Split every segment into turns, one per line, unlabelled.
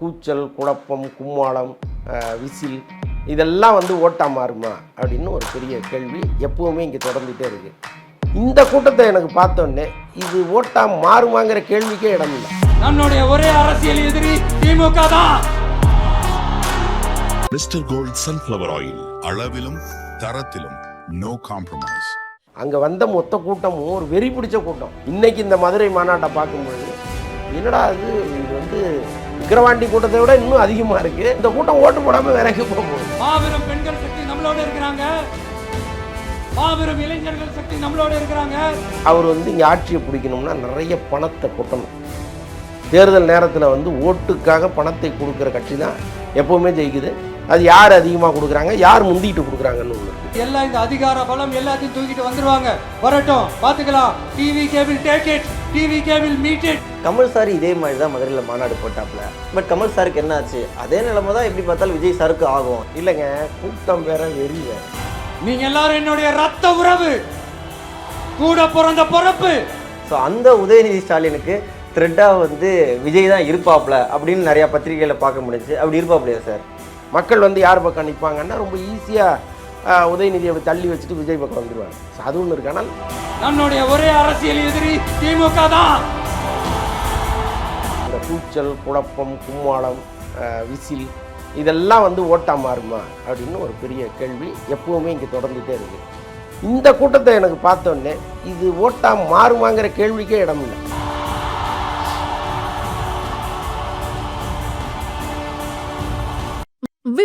கூச்சல் குழப்பம் கும்மாளம் விசில் இதெல்லாம் வந்து ஓட்டா மாறுமா அப்படின்னு ஒரு பெரிய கேள்வி எப்பவுமே இங்கே தொடர்ந்துட்டே இருக்கு. இந்த கூட்டத்தை எனக்கு பார்த்தோன்னே இது ஓட்டா மாறுமாங்கிற கேள்விக்கே இடம் இல்லை.
நம்முடைய ஒரே அரசியல் எதிரி திமுக தான்.
மிஸ்டர் கோல்ட் சன்ஃப்ளவர் ஆயில் அளவிலும் தரத்திலும் நோ காம்ப்ரமைஸ்
அங்கே வந்த மொத்த கூட்டமும் ஒரு வெறி பிடிச்ச கூட்டம். இன்னைக்கு இந்த மதுரை மாநாட்டை பார்க்கும்பொழுது என்னடா இது இது வந்து விக்கிரவாண்டி கூட்டத்தை விட இன்னும் அதிகமாக இருக்குது இந்த கூட்டம் ஓட்டு போடாமல் வேற எங்கே போக போகுது.
மாபெரும் பெண்கள் சக்தி நம்மளோட இருக்கிறாங்க. மாபெரும் இளைஞர்கள் சக்தி நம்மளோட இருக்கிறாங்க.
அவர் வந்து இங்கே ஆட்சியை பிடிக்கணும்னா நிறைய பணத்தை கொட்டணும். தேர்தல் நேரத்தில் வந்து ஓட்டுக்காக பணத்தை கொடுக்குற கட்சி தான் எப்போவுமே ஜெயிக்குது. அது யார் அதிகமாக கொடுக்குறாங்க? யார் முந்திட்டு கொடுக்குறாங்கன்னு ஒன்று
எல்லாம் இந்த அதிகார பலம் எல்லாத்தையும் தூக்கிட்டு வந்துருவாங்க. வரட்டும் பாத்துக்கலாம் TV cable take it TV cable meet it
Kamal sir இதே மாதிரி தான் மதுரையில் மாநாடு போட்டாப்புல. பட் கமல் சாருக்கு என்ன ஆச்சு அதே நிலைமை தான் எப்படி பார்த்தாலும் விஜய் சாருக்கு ஆகும்.
இல்லைங்க கூட்டம் வேற வெறி வேற
நீங்க எல்லாரும் என்னுடைய ரத்த உறவு. கூட பிறந்த பிறப்பு.
ஸோ அந்த உதயநிதி ஸ்டாலினுக்கு த்ரெட்டாக வந்து விஜய் தான் இருப்பாப்ல அப்படின்னு நிறையா பத்திரிகையில் பார்க்க முடிஞ்சு அப்படி இருப்பாப்லையா சார்?
மக்கள் வந்து யார் பக்கம் நிற்பாங்கன்னா ரொம்ப ஈஸியாக உதயநிதியை தள்ளி வச்சுட்டு விஜய் பக்கம் வந்துடுவாங்க So அது ஒன்று இருக்கு. ஆனால்
நம்முடைய ஒரே அரசியல் எதிரி திமுக தான்.
இந்த கூச்சல் குழப்பம் கும்மாளம் விசில் இதெல்லாம் வந்து ஓட்டா மாறுமா அப்படின்னு ஒரு பெரிய கேள்வி எப்பவுமே இங்கே தொடர்ந்துட்டே இருக்கு. இந்த கூட்டத்தை எனக்கு பார்த்தோன்னே இது ஓட்டா மாறுமாங்கிற கேள்விக்கே இடம் இல்லை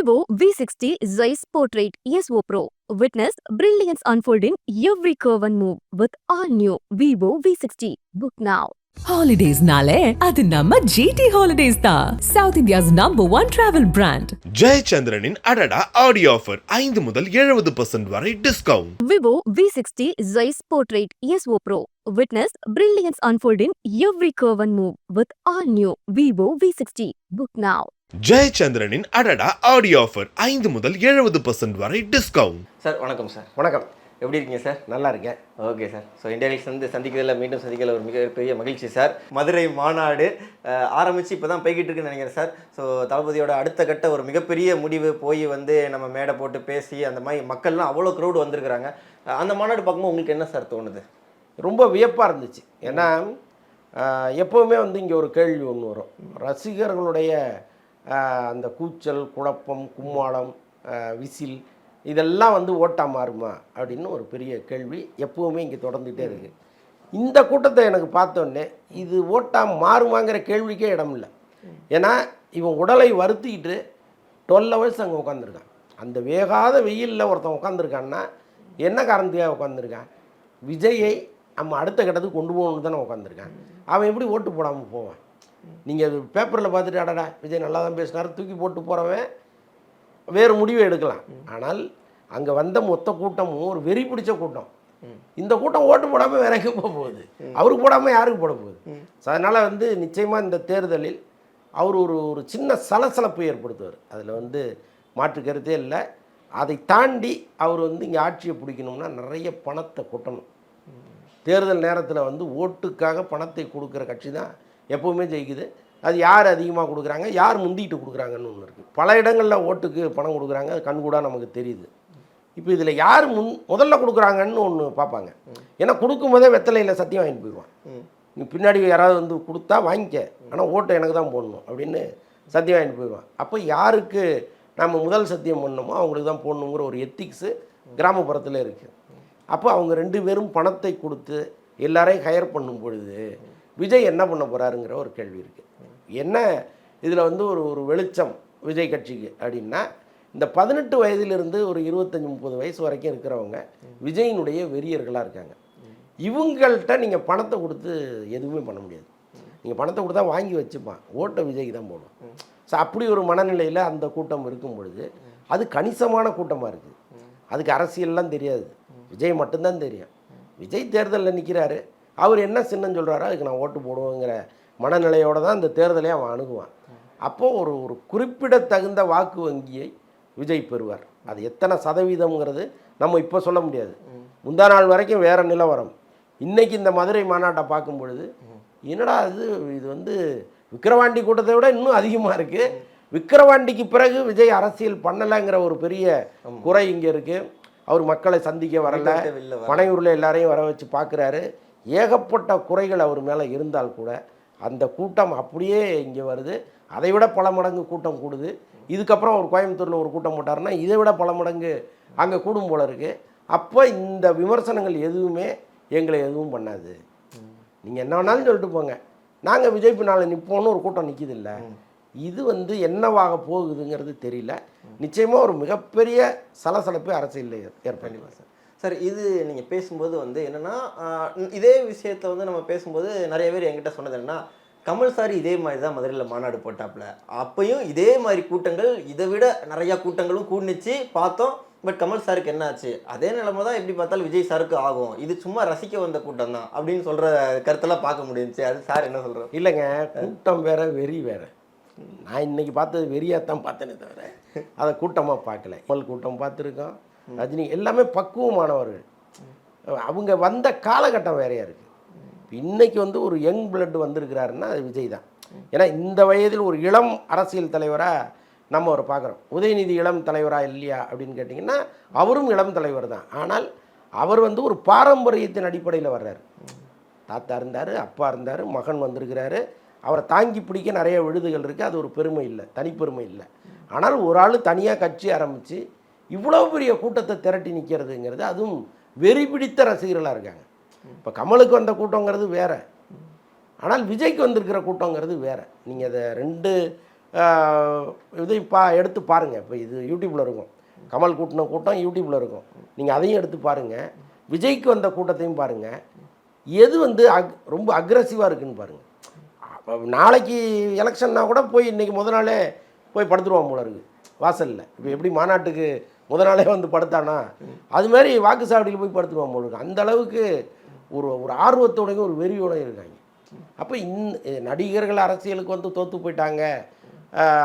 Vivo V60 Zeiss Portrait ESO Pro. Witness brilliance unfold in every curve and move with all new Vivo V60. Book now.
ஹாலிடேஸ்னாலே அது நம்ம ஜிடி ஹாலிடேஸ் தான் South India's number one travel brand
ஜெயச்சந்திரனின் அடடா ஆடியோ ஆஃபர் ஐந்து முதல் எழுபது percent வரை discount
Vivo V60 Zeiss Portrait ESO Pro. Witness brilliance unfold in every curve and move with all new Vivo V60. Book now.
ஜெயச்சந்திரனின் அடடா audio offer ஐந்து முதல் எழுபது பர்சன்ட் வரை டிஸ்கவுண்ட்
சார் வணக்கம் சார்
வணக்கம்
எப்படி இருக்கீங்க சார்?
நல்லா இருக்கேன்.
Okay sir. So India Leaks வந்து சந்திக்கிறதுல மீண்டும் சந்திக்கிறதுல ஒரு மிகப்பெரிய மகிழ்ச்சி சார். மதுரை மாநாடு அஹ், ஆரம்பிச்சு இப்போ தான் போய்கிட்டு இருக்குன்னு நினைக்கிறேன் சார். ஸோ தளபதியோட அடுத்த கட்ட ஒரு மிகப்பெரிய முடிவு போய் வந்து நம்ம மேடை போட்டு பேசி அந்த மாதிரி மக்கள்லாம் அவ்வளோ க்ரௌடு வந்திருக்கிறாங்க. அந்த மாநாடு பார்க்கும்போது உங்களுக்கு என்ன சார் தோணுது?
ரொம்ப வியப்பாக இருந்துச்சு. ஏன்னா எப்போவுமே வந்து இங்கே ஒரு கேள்வி ஒன்று வரும். ரசிகர்களுடைய அந்த கூச்சல் குழப்பம் கும்மாளம் விசில் இதெல்லாம் வந்து ஓட்டா மாறுமா அப்படின்னு ஒரு பெரிய கேள்வி எப்போவுமே இங்கே தொடர்ந்துகிட்டே இருக்கு. இந்த கூட்டத்தை எனக்கு பார்த்தோன்னே இது ஓட்டா மாறுமாங்கிற கேள்விக்கே இடம் இல்லை. ஏன்னா இவன் உடலை வருத்திக்கிட்டு டுவெல் ஹவர்ஸ் அங்கே உட்காந்துருக்கான் அந்த வேகாத வெயிலில் ஒருத்தன் உட்காந்துருக்கான்னா என்ன காரணத்துக்காக உட்காந்துருக்கான் விஜயை நம்ம அடுத்த கட்டத்துக்கு கொண்டு போகணும்னு தானே உட்காந்துருக்கான் அவன் எப்படி ஓட்டு போடாமல் போவான்? நீங்கள் பேப்பரில் பார்த்துட்டு அடடா விஜய் நல்லா தான் பேசினார் தூக்கி போட்டு போகிறவன் வேறு முடிவை எடுக்கலாம். ஆனால் அங்கே வந்த மொத்த கூட்டமும் ஒரு வெறி பிடிச்ச கூட்டம். இந்த கூட்டம் ஓட்டு போடாமல் வேற எங்கே போக போகுது. அவருக்கு போடாமல் யாருக்கு போட போகுது? ஸோ அதனால் வந்து நிச்சயமாக இந்த தேர்தலில் அவர் ஒரு ஒரு சின்ன சலசலப்பு ஏற்படுத்துவார். அதில் வந்து மாற்று கருத்தே இல்லை. அதை தாண்டி அவர் வந்து இங்கே ஆட்சியை பிடிக்கணும்னா நிறைய பணத்தை கொட்டணும். தேர்தல் நேரத்தில் வந்து ஓட்டுக்காக பணத்தை கொடுக்குற கட்சி தான் எப்போவுமே ஜெயிக்குது. அது யார் அதிகமாக கொடுக்குறாங்க? யார் முந்திட்டு கொடுக்குறாங்கன்னு ஒன்று இருக்குது பல இடங்களில் ஓட்டுக்கு பணம் கொடுக்குறாங்க. அது கண்கூடாக நமக்கு தெரியுது. இப்போ இதில் யார் முன் முதல்ல கொடுக்குறாங்கன்னு ஒன்று பார்ப்பாங்க. ஏன்னா கொடுக்கும்போதே வெத்தலையில் சத்தியம் வாங்கிட்டு போயிடுவான். நீ பின்னாடி யாராவது வந்து கொடுத்தா வாங்கிக்க. ஆனால் ஓட்டை எனக்கு தான் போடணும் அப்படின்னு சத்தியம் வாங்கிட்டு போயிடுவான். அப்போ யாருக்கு நம்ம முதல் சத்தியம் பண்ணணுமோ அவங்களுக்கு தான் போடணுங்கிற ஒரு எத்திக்ஸு கிராமப்புறத்தில் இருக்குது அப்போ அவங்க ரெண்டு பேரும் பணத்தை கொடுத்து எல்லாரையும் ஹையர் பண்ணும் பொழுது விஜய் என்ன பண்ண போகிறாருங்கிற ஒரு கேள்வி இருக்குது என்ன இதில் வந்து ஒரு ஒரு வெளிச்சம் விஜய் கட்சிக்கு அப்படின்னா இந்த பதினெட்டு வயதிலிருந்து ஒரு இருபத்தஞ்சி முப்பது வயசு வரைக்கும் இருக்கிறவங்க விஜயினுடைய வெறியர்களாக இருக்காங்க. இவங்கள்ட்ட நீங்கள் பணத்தை கொடுத்து எதுவுமே பண்ண முடியாது. நீங்கள் பணத்தை கொடுத்தா வாங்கி வச்சுப்பான். ஓட்டை விஜய்க்கு தான் போடும். ஸோ அப்படி ஒரு மனநிலையில் அந்த கூட்டம் இருக்கும் பொழுது அது கணிசமான கூட்டமாக இருக்குது அதுக்கு அரசியல்லாம் தெரியாது. விஜய் மட்டும்தான் தெரியும். விஜய் தேர்தலில் நிற்கிறாரு அவர் என்ன சின்னம் சொல்கிறாரோ அதுக்கு நான் ஓட்டு போடுவேங்கிற மனநிலையோடு தான் இந்த தேர்தலை அவன் அணுகுவான். அப்போது ஒரு ஒரு குறிப்பிடத்தகுந்த வாக்கு வங்கியை விஜய் பெறுவார். அது எத்தனை சதவீதம்ங்கிறது நம்ம இப்போ சொல்ல முடியாது. முந்தா நாள் வரைக்கும் வேறு நிலவரம். இன்னைக்கு இந்த மதுரை மாநாட்டை பார்க்கும் பொழுது என்னடா இது இது வந்து விக்கிரவாண்டி கூட்டத்தை விட இன்னும் அதிகமாக இருக்குது விக்கிரவாண்டிக்கு பிறகு விஜய் அரசியல் பண்ணலைங்கிற ஒரு பெரிய குறை இங்கே இருக்குது அவர் மக்களை சந்திக்க வரல. பனையூரில் எல்லாரையும் வர வச்சு பார்க்குறாரு. ஏகப்பட்ட குறைகள் அவர் மேலே இருந்தால் கூட அந்த கூட்டம் அப்படியே இங்கே வருது. அதை விட பல மடங்கு கூட்டம் கூடுது. இதுக்கப்புறம் ஒரு கோயம்புத்தூரில் ஒரு கூட்டம் போட்டாருன்னா இதை விட பல மடங்கு அங்கே கூடும் போல இருக்குது அப்போ இந்த விமர்சனங்கள் எதுவுமே எங்களை எதுவும் பண்ணாது. நீங்கள் என்ன வேணாலும் சொல்லிட்டு போங்க. நாங்கள் விஜய் பின்னால் நிற்போம்னு ஒரு கூட்டம் நிற்கிது இல்லை இது வந்து என்னவாக போகுதுங்கிறது தெரியல. நிச்சயமாக ஒரு மிகப்பெரிய சலசலப்பு அரசியலில் ஏற்படும்
சார். சார் இது நீங்கள் பேசும்போது வந்து என்னென்னா இதே விஷயத்தை வந்து நம்ம பேசும்போது நிறைய பேர் என்கிட்ட சொன்னது என்னன்னா கமல் சார் இதே மாதிரி தான் மதுரையில் மாநாடு போட்டாப்புல அப்பையும் இதே மாதிரி கூட்டங்கள் இதை விட நிறையா கூட்டங்களும் கூடிச்சு பார்த்தோம். பட் கமல் சாருக்கு என்ன ஆச்சு? அதே நிலமை தான் எப்படி பார்த்தாலும் விஜய் சாருக்கு ஆகும். இது சும்மா ரசிக்க வந்த கூட்டம் தான் அப்படின்னு சொல்கிற கருத்தெல்லாம் பார்க்க முடிஞ்சுச்சு. அது சார் என்ன சொல்கிறோம்
இல்லைங்க கூட்டம் வேற வெறி வேற. நான் இன்னைக்கு பார்த்தது வெறியாக தான் பார்த்தேனே தவிர அதை கூட்டமாக பார்க்கல. கமல் கூட்டம் பார்த்துருக்கோம் ரஜினி எல்லாமே பக்குவமானவர்கள். அவங்க வந்த காலகட்டம் வேறையாக இருக்குது இன்னைக்கு வந்து ஒரு யங் பிளட் வந்திருக்கிறாருன்னா அது விஜய் தான். ஏன்னா இந்த வயதில் ஒரு இளம் அரசியல் தலைவராக நம்ம ஒரு பார்க்குறோம். உதயநிதி இளம் தலைவராக இல்லையா அப்படின்னு கேட்டிங்கன்னா அவரும் இளம் தலைவர் தான். ஆனால் அவர் வந்து ஒரு பாரம்பரியத்தின் அடிப்படையில் வர்றார். தாத்தா இருந்தார் அப்பா இருந்தார் மகன் வந்திருக்கிறாரு. அவரை தாங்கி பிடிக்க நிறைய விழுதுகள் இருக்குது அது ஒரு பெருமை இல்லை தனிப்பெருமை இல்லை. ஆனால் ஒரு ஆள் தனியாக கட்சி ஆரம்பித்து இவ்வளோ பெரிய கூட்டத்தை திரட்டி நிற்கிறதுங்கிறது அதுவும் வெறி பிடித்த ரசிகர்களாக இருக்காங்க. இப்போ கமலுக்கு வந்த கூட்டங்கிறது வேறு. ஆனால் விஜய்க்கு வந்திருக்கிற கூட்டங்கிறது வேறு. நீங்கள் அதை ரெண்டு இதை பா எடுத்து பாருங்கள் இப்போ இது யூடியூப்பில் இருக்கும். கமல் கூட்டின கூட்டம் யூடியூப்பில் இருக்கும். நீங்கள் அதையும் எடுத்து பாருங்கள் விஜய்க்கு வந்த கூட்டத்தையும் பாருங்கள் எது வந்து அக் ரொம்ப அக்ரஸிவாக இருக்குன்னு பாருங்கள் நாளைக்கு எலெக்ஷன்னா கூட போய் இன்றைக்கி முத நாளே போய் படுத்துருவான் போல இருக்குது வாசலில். இப்போ எப்படி மாநாட்டுக்கு முத நாளே வந்து படுத்தானா? அது மாதிரி வாக்குச்சாவடியில் போய் படுத்துருவான் போலிருக்கு அந்த அளவுக்கு ஒரு ஒரு ஆர்வத்தோடையும் ஒரு வெறியோடையும் இருக்காங்க. அப்போ இந் நடிகர்கள் அரசியலுக்கு வந்து தோற்று போயிட்டாங்க.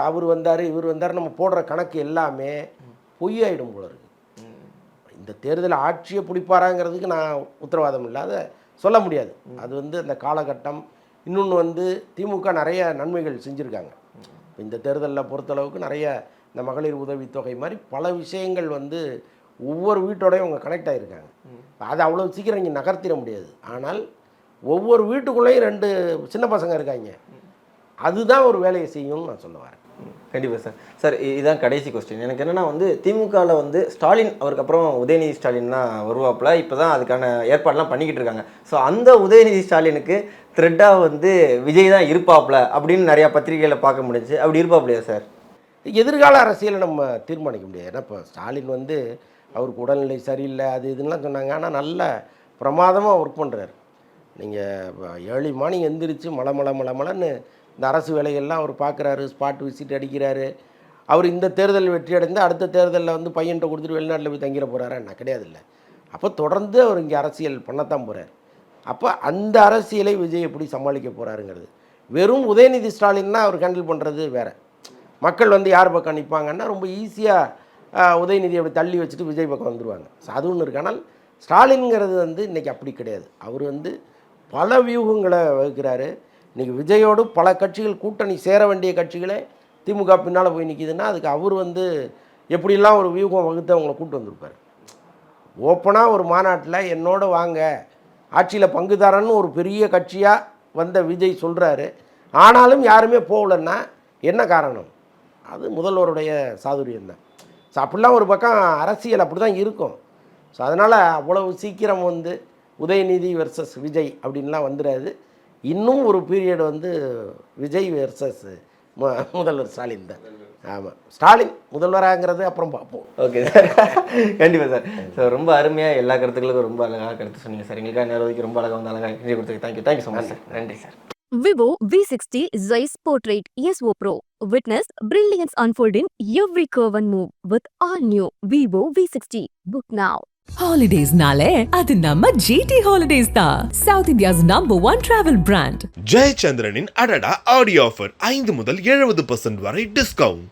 அவர் வந்தார் இவர் வந்தார் நம்ம போடுற கணக்கு எல்லாமே பொய்யாயிடும் போல இருக்கு. இந்த தேர்தல் ஆட்சியை பிடிப்பாராங்கிறதுக்கு நான் உத்தரவாதம் இல்லாத சொல்ல முடியாது. அது வந்து அந்த காலகட்டம். இன்னொன்று வந்து திமுக நிறைய நன்மைகள் செஞ்சுருக்காங்க. இந்த தேர்தலில் பொறுத்தளவுக்கு நிறைய இந்த மகளிர் உதவித்தொகை மாதிரி பல விஷயங்கள் வந்து ஒவ்வொரு வீட்டோடையும் அவங்க கனெக்ட் ஆகிருக்காங்க அது அவ்வளோ சீக்கிரம் இங்கே நகர்த்திட முடியாது. ஆனால் ஒவ்வொரு வீட்டுக்குள்ளேயும் ரெண்டு சின்ன பசங்க இருக்காங்க. அதுதான் ஒரு வேலையை செய்யும்னு நான் சொல்ல வரேன்.
கண்டிப்பாக சார். சார் இதுதான் கடைசி கொஸ்டின் எனக்கு என்னன்னா வந்து திமுகவில் வந்து ஸ்டாலின் அவருக்கு அப்புறம் உதயநிதி ஸ்டாலின் தான் வருவாப்புல. இப்போ தான் அதுக்கான ஏற்பாடுலாம் பண்ணிக்கிட்டு இருக்காங்க. ஸோ அந்த உதயநிதி ஸ்டாலினுக்கு த்ரெட்டாக வந்து விஜய் தான் இருப்பாப்புல அப்படின்னு நிறையா பத்திரிகைகளை பார்க்க முடிஞ்சுச்சு. அப்படி இருப்பாப்லையா சார்?
எதிர்கால அரசியலை நம்ம தீர்மானிக்க முடியாது. ஏன்னா இப்போ ஸ்டாலின் வந்து அவருக்கு உடல்நிலை சரியில்லை அது இதுன்னெலாம் சொன்னாங்க. ஆனால் நல்ல பிரமாதமாக ஒர்க் பண்ணுறாரு நீங்கள் ஏழு மார்னிங் எந்திரிச்சு மலை மலை மலை மலைன்னு இந்த அரசு வேலைகள்லாம் அவர் பார்க்குறாரு ஸ்பாட் விசிட் அடிக்கிறாரு. அவர் இந்த தேர்தல் வெற்றி அடைந்து அடுத்த தேர்தலில் வந்து பையன்கிட்ட கொடுத்துட்டு வெளிநாட்டில் போய் தங்கிட போகிறாரா நான் கிடையாது இல்லை அப்போ தொடர்ந்து அவர் இங்கே அரசியல் பண்ணத்தான் போகிறார் அப்போ அந்த அரசியலை விஜய் எப்படி சமாளிக்க போகிறாருங்கிறது வெறும் உதயநிதி ஸ்டாலின்னா அவர் ஹேண்டில் பண்ணுறது வேறு. மக்கள் வந்து யார் பக்கம் நிற்பாங்கன்னா ரொம்ப ஈஸியாக உதயநிதி அப்படி தள்ளி வச்சுட்டு விஜய் பக்கம் வந்துடுவாங்க ஸோ அது ஒன்று இருக்கு. ஆனால் ஸ்டாலின்ங்கிறது வந்து இன்றைக்கி அப்படி கிடையாது. அவர் வந்து பல வியூகங்களை வகுக்கிறாரு. இன்றைக்கி விஜயோடு பல கட்சிகள் கூட்டணி சேர வேண்டிய கட்சிகளே திமுக பின்னால் போய் நிற்கிதுன்னா அதுக்கு அவர் வந்து எப்படிலாம் ஒரு வியூகம் வகுத்து அவங்கள கூப்பிட்டு வந்திருப்பார்? ஓப்பனாக ஒரு மாநாட்டில் என்னோட வாங்க ஆட்சியில் பங்குதாரன்னு ஒரு பெரிய கட்சியாக வந்த விஜய் சொல்கிறாரு ஆனாலும் யாருமே போகலன்னா என்ன காரணம்? அது முதல்வருடைய சாதுரியம் தான். ஸோ அப்படிலாம் ஒரு பக்கம் அரசியல் அப்படி தான் இருக்கும். ஸோ அதனால் அவ்வளவு சீக்கிரம் வந்து உதயநிதி வெர்சஸ் விஜய் அப்படின்லாம் வந்துடாது இன்னும் ஒரு பீரியட் வந்து விஜய் வெர்சஸ் முதல்வர் ஸ்டாலின் தான். ஆமாம் ஸ்டாலின் முதல்வராங்கிறது அப்புறம் பார்ப்போம்.
ஓகே சார் கண்டிப்பாக சார் ஸோ ரொம்ப அருமையாக எல்லா கருத்துக்களுக்கும் ரொம்ப அழகாக கருத்து சொன்னீங்க சார் எங்களுக்காக நேரம் ரொம்ப அழகாக வந்து அழகாக இன்றைய கொடுத்துருக்கு thank you thank you so much sir நன்றி. Sir
Vivo V60 Zeiss Portrait ESO Pro. Witness brilliance unfold in every curve and move with all new Vivo V60. Book now.
ஹாலிடேஸ்னாலே அது நம்ம ஜிடி ஹாலிடேஸ் தான் South India's number one travel brand
ஜெயச்சந்திரனின் அடடா audio offer ஐந்து முதல் எழுபது percent வரை discount